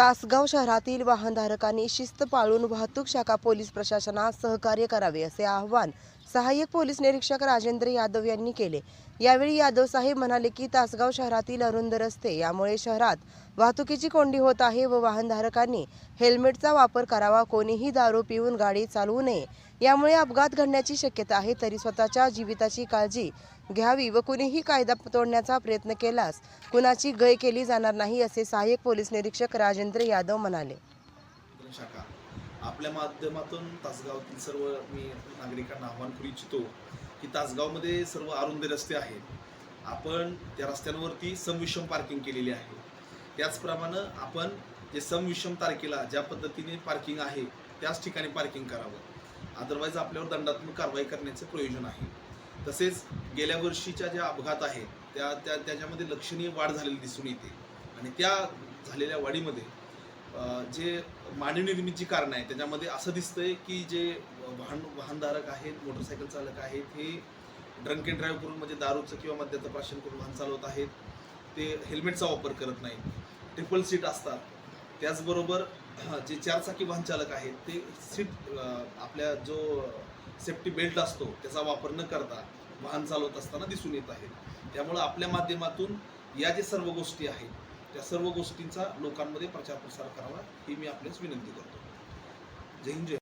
तासगाव शहरातील वाहनधारकांनी शिस्त पाळून वाहतूक शाखा पोलीस प्रशासनास सहकार्य करावे असे आवाहन सहाय्यक पोलीस निरीक्षक राजेंद्र यादव यांनी केले. यावेळी यादव साहेब म्हणाले की तासगाव शहरातील अरुंद रस्ते यामुळे शहरात वाहतुकीची कोंडी होत आहे व वाहनधारकांनी हेल्मेटचा वापर करावा कोणीही दारू पिऊन गाडी चालवू नये. यामुळे अपघात घडण्याची शक्यता आहे तरी स्वतःच्या जीविताची काळजी घ्यावी व कुणीही कायदा तोडण्याचा प्रयत्न केल्यास कुणाची गय केली जाणार नाही असे सहाय्यक पोलीस निरीक्षक राजेंद्र यादव म्हणाले. शाखा आपल्या माध्यमातून तासगावातील सर्व मी नागरिकांना आव्हान करू इच्छितो की तासगावमध्ये सर्व अरुंद रस्ते आहेत. आपण त्या रस्त्यांवरती समविषम पार्किंग केलेली आहे. त्याचप्रमाणे आपण जे समविषम तारखेला ज्या पद्धतीने पार्किंग आहे त्याच ठिकाणी पार्किंग करावं. अदरवाईज आपल्यावर दंडात्मक कारवाई करण्याचे प्रयोजन आहे. तसेच गेल्या वर्षीच्या ज्या अपघात आहेत त्या त्या त्याच्यामध्ये लक्षणीय वाढ झालेली दिसून येते. आणि त्या झालेल्या वाढीमध्ये जे मानवनिर्मित जी कारणं आहे त्याच्यामध्ये असं दिसतंय की जे वाहन वाहनधारक आहेत मोटरसायकल चालक आहेत हे ड्रंक अँड ड्राईव्ह करून म्हणजे दारूचं किंवा मद्याचं प्राशन करून वाहन चालवत आहेत. ते हेल्मेटचा वापर करत नाहीत. ट्रिपल सीट असतात. त्याचबरोबर जे चारचाकी वाहन चालक आहेत ते सीट आपल्या जो सेफ्टी बेल्ट असतो त्याचा वापर न करता वाहन चालवत असताना दिसून येत आहेत. त्यामुळं आपल्या माध्यमातून या जे सर्व गोष्टी आहेत त्या सर्व गोष्टींचा लोकांमध्ये प्रचार प्रसार करावा ही मी आपल्यास विनंती करतो. जय हिंद जय